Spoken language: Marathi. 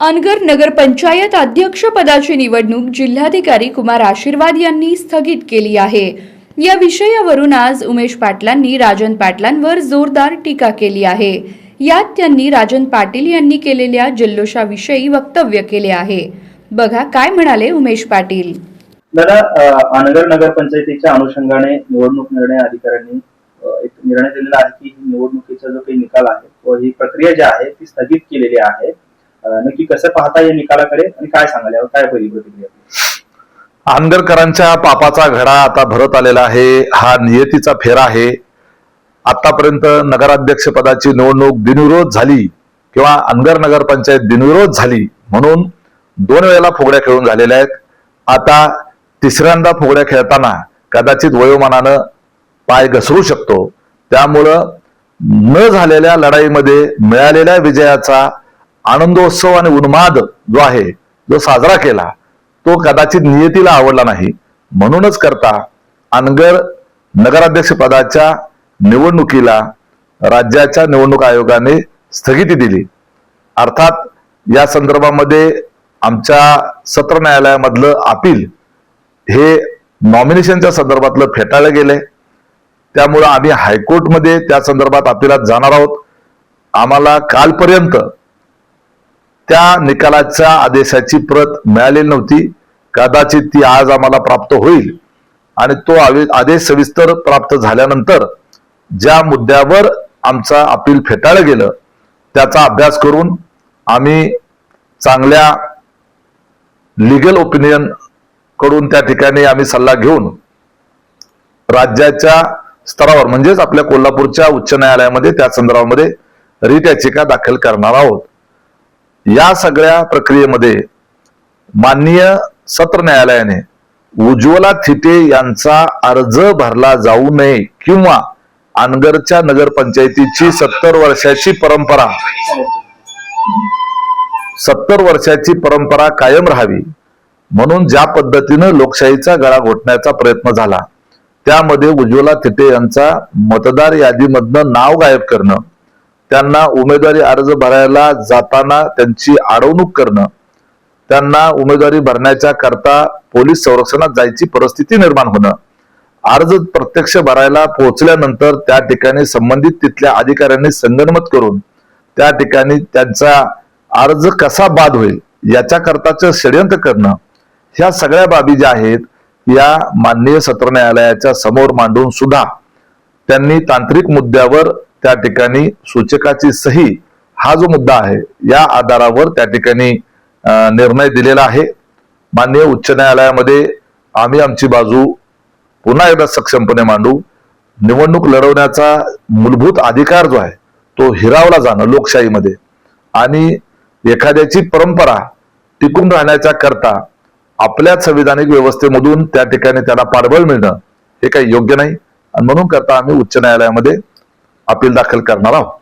अनगर नगरपंचायत अध्यक्षपदाची निवडणूक जिल्हाधिकारी कुमार आशीर्वाद यांनी स्थगित केली आहे. या विषयावरून आज उमेश पाटलांनी राजन पाटलांवर जोरदार टीका केली आहे. यात त्यांनी राजन पाटील यांनी केलेल्या जल्लोषाविषयी वक्तव्य केले आहे. बघा काय म्हणाले उमेश पाटील. दादा अनगर नगरपंचायतीच्या अनुषंगाने निवडणूक निर्णय अधिकाऱ्यांनी एक निर्णय दिलेला आहे की निवडणुकीचा जो काही निकाल आहे व ही प्रक्रिया जी आहे ती स्थगित केलेली आहे. नक्की कसं पाहता या निकालाकडे आणि काय सांगाल? यावर काय पहिली प्रतिक्रिया? आंदरकरांच्या पापाचा घडा आता भरत आलेला आहे. हा नियतीचा फेरा आहे. आतापर्यंत नगराध्यक्ष पदाची निवडणूक बिनविरोध झाली किंवा अनगर नगरपंचायत बिनविरोध झाली म्हणून दोन वेळेला फुगड्या खेळून झालेल्या आहेत. आता तिसऱ्यांदा फुगड्या खेळताना कदाचित वयोमानानं पाय घसरू शकतो. त्यामुळं न झालेल्या लढाईमध्ये मिळालेल्या विजयाचा आनंदोत्सव आणि उन्माद जो आहे जो साजरा केला तो कदाचित नियतीला आवडला नाही. म्हणूनच करता अनगर नगराध्यक्ष पदाच्या निवडणुकीला राज्याच्या निवडणूक आयोगाने स्थगिती दिली. अर्थात या संदर्भामध्ये आमच्या सत्र न्यायालयामधलं अपील हे नॉमिनेशनच्या संदर्भातलं फेटाळलं गेलंय. त्यामुळं आम्ही हायकोर्टमध्ये त्या संदर्भात अपिलात जाणार आहोत. आम्हाला कालपर्यंत त्या निकालाच्या आदेशाची प्रत मिळालेली नव्हती. कदाचित ती आज आम्हाला प्राप्त होईल. आणि तो आवे- आदेश सविस्तर प्राप्त झाल्यानंतर ज्या मुद्द्यावर आमचा अपील फेटाळलं गेलं त्याचा अभ्यास करून आम्ही चांगल्या लिगल ओपिनियनकडून त्या ठिकाणी आम्ही सल्ला घेऊन राज्याच्या स्तरावर म्हणजेच आपल्या कोल्हापूरच्या उच्च न्यायालयामध्ये त्या संदर्भामध्ये रिट याचिका दाखल करणार आहोत. या सगळ्या प्रक्रियेमध्ये माननीय सत्र न्यायालयाने उज्ज्वला थिटे यांचा अर्ज भरला जाऊ नये किंवा अनगरच्या नगरपंचायतीची सत्तर वर्षाची परंपरा सत्तर वर्षाची परंपरा कायम राहावी म्हणून ज्या पद्धतीनं लोकशाहीचा गळा घोटण्याचा प्रयत्न झाला त्यामध्ये उज्ज्वला थिटे यांचा मतदार यादीमधनं नाव गायब करणं त्यांना उमेदवारी अर्ज भरायला जाताना त्यांची अडवणूक करणं त्यांना उमेदवारी भरण्याच्या करता पोलीस संरक्षणात जायची परिस्थिती निर्माण होणं अर्ज प्रत्यक्ष भरायला पोहोचल्यानंतर त्या ठिकाणी संबंधित तिथल्या अधिकाऱ्यांनी संगनमत करून त्या ठिकाणी त्यांचा अर्ज कसा बाद होईल याच्या करताच षडयंत्र करणं ह्या सगळ्या बाबी ज्या आहेत या माननीय सत्र न्यायालयाच्या समोर मांडून सुद्धा त्यांनी तांत्रिक मुद्द्यावर त्या ठिकाणी सूचकाची सही हा जो मुद्दा आहे या आधारावर त्या ठिकाणी निर्णय दिलेला आहे. माननीय उच्च न्यायालयामध्ये आम्ही आमची बाजू पुन्हा एकदा सक्षमपणे मांडू. निवडणूक लढवण्याचा मूलभूत अधिकार जो आहे तो हिरावला जाणं लोकशाहीमध्ये. आणि एखाद्याची परंपरा टिकून राहण्याच्या करता आपल्या संविधानिक व्यवस्थेमधून त्या ठिकाणी त्याला पाठबळ मिळणं हे काही योग्य नाही. आणि म्हणून करता आम्ही उच्च न्यायालयामध्ये अपील दाखल करणार आहोत.